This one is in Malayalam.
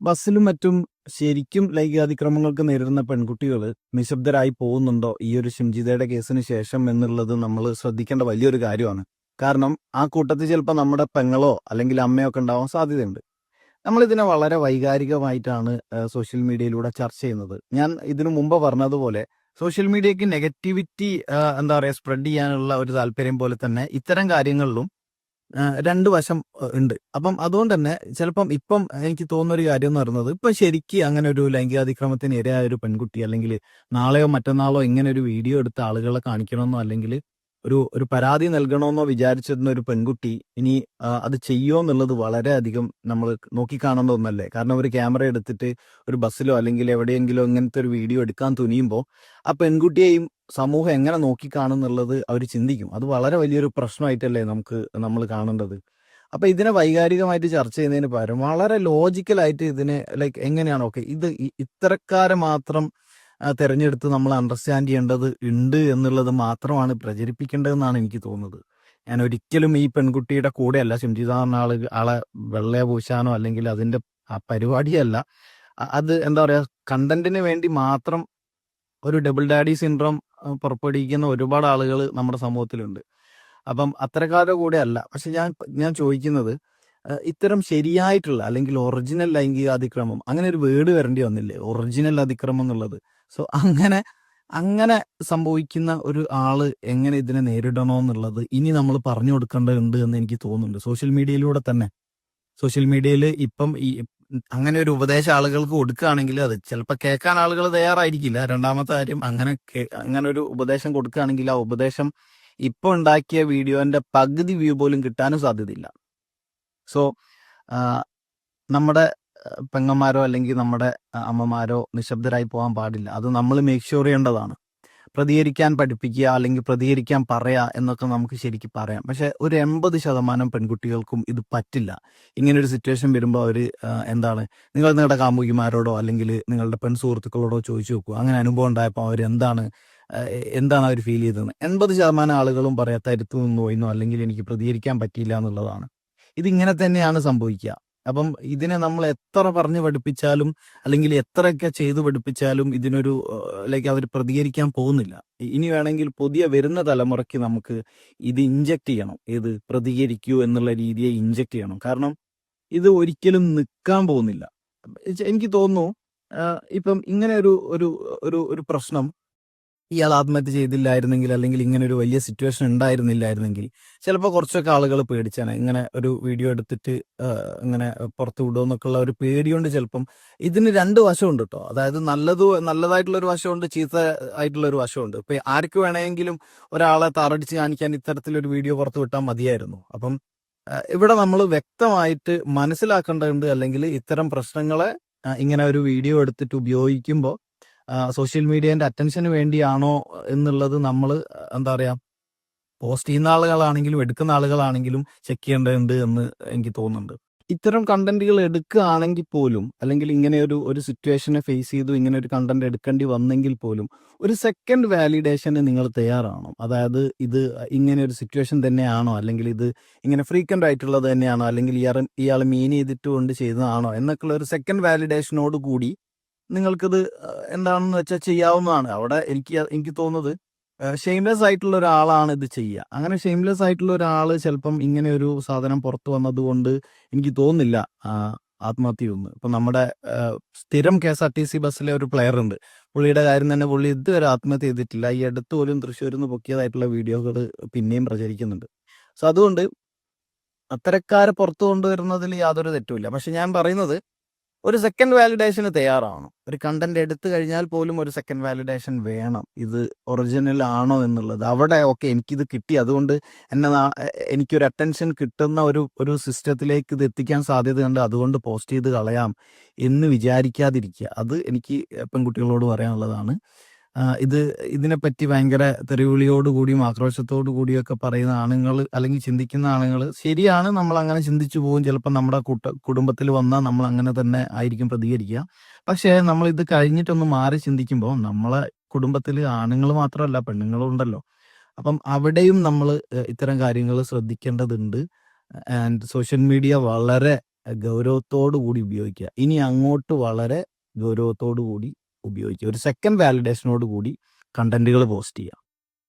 ബസ്സിലും മറ്റും ശരിക്കും ലൈംഗികാതിക്രമങ്ങൾക്ക് നേരിടുന്ന പെൺകുട്ടികൾ നിശബ്ദരായി പോകുന്നുണ്ടോ? ഈ ഒരു ഷിംജിതയുടെ കേസിന് ശേഷം എന്നുള്ളത് നമ്മൾ ശ്രദ്ധിക്കേണ്ട വലിയൊരു കാര്യമാണ്. കാരണം ആ കൂട്ടത്തിൽ ചിലപ്പോൾ നമ്മുടെ പെങ്ങളോ അല്ലെങ്കിൽ അമ്മയോ ഒക്കെ ഉണ്ടാവാൻ സാധ്യതയുണ്ട്. നമ്മളിതിനെ വളരെ വൈകാരികമായിട്ടാണ് സോഷ്യൽ മീഡിയയിലൂടെ ചർച്ച ചെയ്യുന്നത്. ഞാൻ ഇതിനു മുമ്പ് പറഞ്ഞതുപോലെ സോഷ്യൽ മീഡിയക്ക് നെഗറ്റിവിറ്റി എന്താ പറയുക സ്പ്രെഡ് ചെയ്യാനുള്ള ഒരു താല്പര്യം പോലെ തന്നെ ഇത്തരം കാര്യങ്ങളിലും രണ്ട് വശം ഉണ്ട്. അപ്പം അതുകൊണ്ട് തന്നെ ചിലപ്പം ഇപ്പം എനിക്ക് തോന്നുന്ന ഒരു കാര്യം എന്ന് പറയുന്നത് ഇപ്പം ശരിക്ക് അങ്ങനെ ഒരു ലൈംഗികാതിക്രമത്തിന് ഇരയായ ഒരു പെൺകുട്ടി അല്ലെങ്കിൽ നാളെയോ മറ്റന്നാളോ ഇങ്ങനെ ഒരു വീഡിയോ എടുത്ത് ആളുകളെ കാണിക്കണമെന്നോ അല്ലെങ്കിൽ ഒരു ഒരു പരാതി നൽകണമെന്നോ വിചാരിച്ചിരുന്ന ഒരു പെൺകുട്ടി ഇനി അത് ചെയ്യുമോ എന്നുള്ളത് വളരെയധികം നമ്മൾ നോക്കിക്കാണേണ്ട ഒന്നല്ലേ? കാരണം ഒരു ക്യാമറ എടുത്തിട്ട് ഒരു ബസ്സിലോ അല്ലെങ്കിൽ എവിടെയെങ്കിലും ഇങ്ങനത്തെ ഒരു വീഡിയോ എടുക്കാൻ തുനിയുമ്പോൾ ആ പെൺകുട്ടിയെയും സമൂഹം എങ്ങനെ നോക്കിക്കാണുന്നുള്ളത് അവർ ചിന്തിക്കും. അത് വളരെ വലിയൊരു പ്രശ്നമായിട്ടല്ലേ നമുക്ക് നമ്മൾ കാണേണ്ടത്. അപ്പൊ ഇതിനെ വൈകാരികമായിട്ട് ചർച്ച ചെയ്യുന്നതിന് പകരം വളരെ ലോജിക്കലായിട്ട് ഇതിനെ ലൈക്ക് എങ്ങനെയാണ് ഓക്കെ ഇത് ഇത്തരക്കാരെ മാത്രം തിരഞ്ഞെടുത്ത് തെരഞ്ഞെടുത്ത് നമ്മൾ അണ്ടർസ്റ്റാൻഡ് ചെയ്യേണ്ടത് ഉണ്ട് എന്നുള്ളത് മാത്രമാണ് പ്രചരിപ്പിക്കേണ്ടതെന്നാണ് എനിക്ക് തോന്നുന്നത്. ഞാൻ ഒരിക്കലും ഈ പെൺകുട്ടിയുടെ കൂടെയല്ല. അല്ല എന്ന ആൾ ആളെ വെള്ളയെ പൂശാനോ അല്ലെങ്കിൽ അതിന്റെ ആ പരിപാടിയല്ല. അത് എന്താ പറയാ കണ്ടന്റിന് വേണ്ടി മാത്രം ഒരു ഡബിൾ ഡാഡി സിൻഡ്രോം പുറപ്പെടുവിക്കുന്ന ഒരുപാട് ആളുകൾ നമ്മുടെ സമൂഹത്തിലുണ്ട്. അപ്പം അത്തരക്കാരുടെ കൂടെ അല്ല. പക്ഷെ ഞാൻ ഞാൻ ചോദിക്കുന്നത് ഇത്തരം ശരിയായിട്ടുള്ള അല്ലെങ്കിൽ ഒറിജിനൽ ലൈംഗിക അതിക്രമം അങ്ങനെ ഒരു വേർഡ് വരേണ്ടി വന്നില്ലേ? ഒറിജിനൽ അതിക്രമം എന്നുള്ളത്. സോ അങ്ങനെ അങ്ങനെ സംഭവിക്കുന്ന ഒരു ആൾ എങ്ങനെ ഇതിനെ നേരിടണോ എന്നുള്ളത് ഇനി നമ്മൾ പറഞ്ഞു കൊടുക്കേണ്ടതുണ്ട് എന്ന് എനിക്ക് തോന്നുന്നുണ്ട്. സോഷ്യൽ മീഡിയയിലൂടെ തന്നെ. സോഷ്യൽ മീഡിയയിൽ ഇപ്പം ഈ അങ്ങനെ ഒരു ഉപദേശം ആളുകൾക്ക് കൊടുക്കുകയാണെങ്കിൽ അത് ചിലപ്പോൾ കേൾക്കാൻ ആളുകൾ തയ്യാറായിരിക്കില്ല. രണ്ടാമത്തെ കാര്യം അങ്ങനെ അങ്ങനെ ഒരു ഉപദേശം കൊടുക്കുകയാണെങ്കിൽ ആ ഉപദേശം ഇപ്പൊ ഉണ്ടാക്കിയ വീഡിയോന്റെ പകുതി വ്യൂ പോലും കിട്ടാനും സാധ്യതയില്ല. സോ നമ്മുടെ പെങ്ങന്മാരോ അല്ലെങ്കിൽ നമ്മുടെ അമ്മമാരോ നിശബ്ദരായി പോകാൻ പാടില്ല. അത് നമ്മൾ മേക്ക് ഷുവർ ചെയ്യേണ്ടതാണ്. പ്രതികരിക്കാൻ പഠിപ്പിക്കുക അല്ലെങ്കിൽ പ്രതികരിക്കാൻ പറയുക എന്നൊക്കെ നമുക്ക് ശരിക്കും പറയാം. പക്ഷെ ഒരു എൺപത് ശതമാനം പെൺകുട്ടികൾക്കും ഇത് പറ്റില്ല. ഇങ്ങനെ ഒരു സിറ്റുവേഷൻ വരുമ്പോൾ അവർ എന്താണ് നിങ്ങൾ നിങ്ങളുടെ കാമുകിമാരോടോ അല്ലെങ്കിൽ നിങ്ങളുടെ പെൺ സുഹൃത്തുക്കളോടോ ചോദിച്ചു നോക്കുക അങ്ങനെ അനുഭവം ഉണ്ടായപ്പോൾ അവർ എന്താണ് എന്താണ് അവർ ഫീൽ ചെയ്തത് എൺപത് ശതമാനം ആളുകളും പറയാ തരുത്തു നിന്ന് പോയിന്നോ അല്ലെങ്കിൽ എനിക്ക് പ്രതികരിക്കാൻ പറ്റിയില്ല എന്നുള്ളതാണ്. ഇതിങ്ങനെ തന്നെയാണ് സംഭവിക്കുക. അപ്പം ഇതിനെ നമ്മൾ എത്ര പറഞ്ഞു പഠിപ്പിച്ചാലും അല്ലെങ്കിൽ എത്രയൊക്കെ ചെയ്തു പഠിപ്പിച്ചാലും ഇതിനൊരു ലൈക്ക് അവർ പ്രതികരിക്കാൻ പോകുന്നില്ല. ഇനി വേണമെങ്കിൽ പുതിയ വരുന്ന തലമുറയ്ക്ക് നമുക്ക് ഇത് ഇഞ്ചക്ട് ചെയ്യണം. ഏത് പ്രതികരിക്കൂ എന്നുള്ള രീതിയെ ഇഞ്ചക്ട് ചെയ്യണം. കാരണം ഇത് ഒരിക്കലും നിൽക്കാൻ പോകുന്നില്ല. എനിക്ക് തോന്നുന്നു ഇപ്പം ഇങ്ങനെ ഒരു ഒരു ഒരു പ്രശ്നം ഇയാൾ ആത്മഹത്യ ചെയ്തില്ലായിരുന്നെങ്കിൽ അല്ലെങ്കിൽ ഇങ്ങനെ ഒരു വലിയ സിറ്റുവേഷൻ ഉണ്ടായിരുന്നില്ലായിരുന്നെങ്കിൽ ചിലപ്പോൾ കുറച്ചൊക്കെ ആളുകൾ പേടിച്ചാണ്. ഇങ്ങനെ ഒരു വീഡിയോ എടുത്തിട്ട് ഇങ്ങനെ പുറത്ത് വിടുമെന്നൊക്കെയുള്ള ഒരു പേടിയുണ്ട് ചിലപ്പം. ഇതിന് രണ്ട് വശമുണ്ട് കേട്ടോ അതായത് നല്ലത് നല്ലതായിട്ടുള്ള ഒരു വശമുണ്ട് ചീത്ത ആയിട്ടുള്ള ഒരു വശമുണ്ട്. ഇപ്പൊ ആർക്ക് വേണമെങ്കിലും ഒരാളെ താറടിച്ച് കാണിക്കാൻ ഇത്തരത്തിലൊരു വീഡിയോ പുറത്തു വിട്ടാൽ മതിയായിരുന്നു. അപ്പം ഇവിടെ നമ്മൾ വ്യക്തമായിട്ട് മനസ്സിലാക്കേണ്ടതുണ്ട് അല്ലെങ്കിൽ ഇത്തരം പ്രശ്നങ്ങളെ ഇങ്ങനെ ഒരു വീഡിയോ എടുത്തിട്ട് ഉപയോഗിക്കുമ്പോൾ സോഷ്യൽ മീഡിയന്റെ അറ്റൻഷന് വേണ്ടിയാണോ എന്നുള്ളത് നമ്മൾ എന്താ പറയാ പോസ്റ്റ് ചെയ്യുന്ന ആളുകളാണെങ്കിലും എടുക്കുന്ന ആളുകളാണെങ്കിലും ചെക്ക് ചെയ്യേണ്ടതുണ്ട് എന്ന് എനിക്ക് തോന്നുന്നുണ്ട്. ഇത്തരം കണ്ടന്റുകൾ എടുക്കുകയാണെങ്കിൽ പോലും അല്ലെങ്കിൽ ഇങ്ങനെ ഒരു ഒരു സിറ്റുവേഷനെ ഫേസ് ചെയ്തു ഇങ്ങനെ ഒരു കണ്ടന്റ് എടുക്കേണ്ടി വന്നെങ്കിൽ പോലും ഒരു സെക്കൻഡ് വാലിഡേഷന് നിങ്ങൾ തയ്യാറാണോ അതായത് ഇത് ഇങ്ങനെ ഒരു സിറ്റുവേഷൻ തന്നെയാണോ അല്ലെങ്കിൽ ഇത് ഇങ്ങനെ ഫ്രീക്വന്റ് ആയിട്ടുള്ളത് തന്നെയാണോ അല്ലെങ്കിൽ ഇയാൾ ഇയാൾ മീൻ ചെയ്തിട്ട് കൊണ്ട് ചെയ്തതാണോ എന്നൊക്കെയുള്ള ഒരു സെക്കൻഡ് വാലിഡേഷനോട് കൂടി നിങ്ങൾക്കിത് എന്താണെന്ന് വെച്ചാൽ ചെയ്യാവുന്നതാണ്. അവിടെ എനിക്ക് എനിക്ക് തോന്നുന്നത് ഷെയിംലെസ് ആയിട്ടുള്ള ഒരാളാണ് ഇത് ചെയ്യുക. അങ്ങനെ ഷെയിംലെസ് ആയിട്ടുള്ള ഒരാൾ ചിലപ്പം ഇങ്ങനെ ഒരു സാധനം പുറത്തു വന്നതുകൊണ്ട് എനിക്ക് തോന്നുന്നില്ല ആത്മഹത്യ ചെയ്യുന്നു. ഇപ്പൊ നമ്മുടെ സ്ഥിരം K S R T C ബസ്സിലെ ഒരു പ്ലെയർ ഉണ്ട്. പുള്ളിയുടെ കാര്യം തന്നെ പുള്ളി ഇതുവരെ ആത്മഹത്യ ചെയ്തിട്ടില്ല. ഈ അടുത്ത് പോലും തൃശ്ശൂരിൽ നിന്ന് പൊക്കിയതായിട്ടുള്ള വീഡിയോകൾ പിന്നെയും പ്രചരിക്കുന്നുണ്ട്. സോ അതുകൊണ്ട് അത്തരക്കാരെ പുറത്തു കൊണ്ടുവരുന്നതിൽ യാതൊരു തെറ്റുമില്ല. പക്ഷെ ഞാൻ പറയുന്നത് ഒരു സെക്കൻഡ് വാലിഡേഷന് തയ്യാറാവണം. ഒരു കണ്ടന്റ് എടുത്തു കഴിഞ്ഞാൽ പോലും ഒരു സെക്കൻഡ് വാലിഡേഷൻ വേണം. ഇത് ഒറിജിനൽ ആണോ എന്നുള്ളത്. അവിടെ ഓക്കെ എനിക്കിത് കിട്ടി. അതുകൊണ്ട് എന്നെ എനിക്കൊരു അറ്റൻഷൻ കിട്ടുന്ന ഒരു ഒരു സിസ്റ്റത്തിലേക്ക് ഇത് എത്തിക്കാൻ സാധ്യതയുണ്ട്. അതുകൊണ്ട് പോസ്റ്റ് ചെയ്ത് കളയാം എന്ന് വിചാരിക്കാതിരിക്കുക. അത് എനിക്ക് പെൺകുട്ടികളോട് പറയാനുള്ളതാണ്. ഇത് ഇതിനെപ്പറ്റി ഭയങ്കര തെറിവിളിയോടുകൂടിയും ആക്രോശത്തോടു കൂടിയൊക്കെ പറയുന്ന ആണുങ്ങൾ അല്ലെങ്കിൽ ചിന്തിക്കുന്ന ആണുങ്ങൾ ശരിയാണ് നമ്മൾ അങ്ങനെ ചിന്തിച്ചു പോകും. ചിലപ്പോൾ നമ്മുടെ കൂട്ട കുടുംബത്തിൽ വന്നാൽ നമ്മൾ അങ്ങനെ തന്നെ ആയിരിക്കും പ്രതികരിക്കുക. പക്ഷേ നമ്മൾ ഇത് കഴിഞ്ഞിട്ടൊന്ന് മാറി ചിന്തിക്കുമ്പോൾ നമ്മളെ കുടുംബത്തിൽ ആണുങ്ങൾ മാത്രമല്ല പെണ്ണുങ്ങളും ഉണ്ടല്ലോ. അപ്പം അവിടെയും നമ്മൾ ഇത്തരം കാര്യങ്ങൾ ശ്രദ്ധിക്കേണ്ടതുണ്ട്. ആൻഡ് സോഷ്യൽ മീഡിയ വളരെ ഗൗരവത്തോടു കൂടി ഉപയോഗിക്കുക. ഇനി അങ്ങോട്ട് വളരെ ഗൗരവത്തോടു കൂടി ഉപയോഗിക്കുക. ഒരു സെക്കൻഡ് വാലിഡേഷനോട് കൂടി കണ്ടന്റുകൾ പോസ്റ്റ് ചെയ്യുക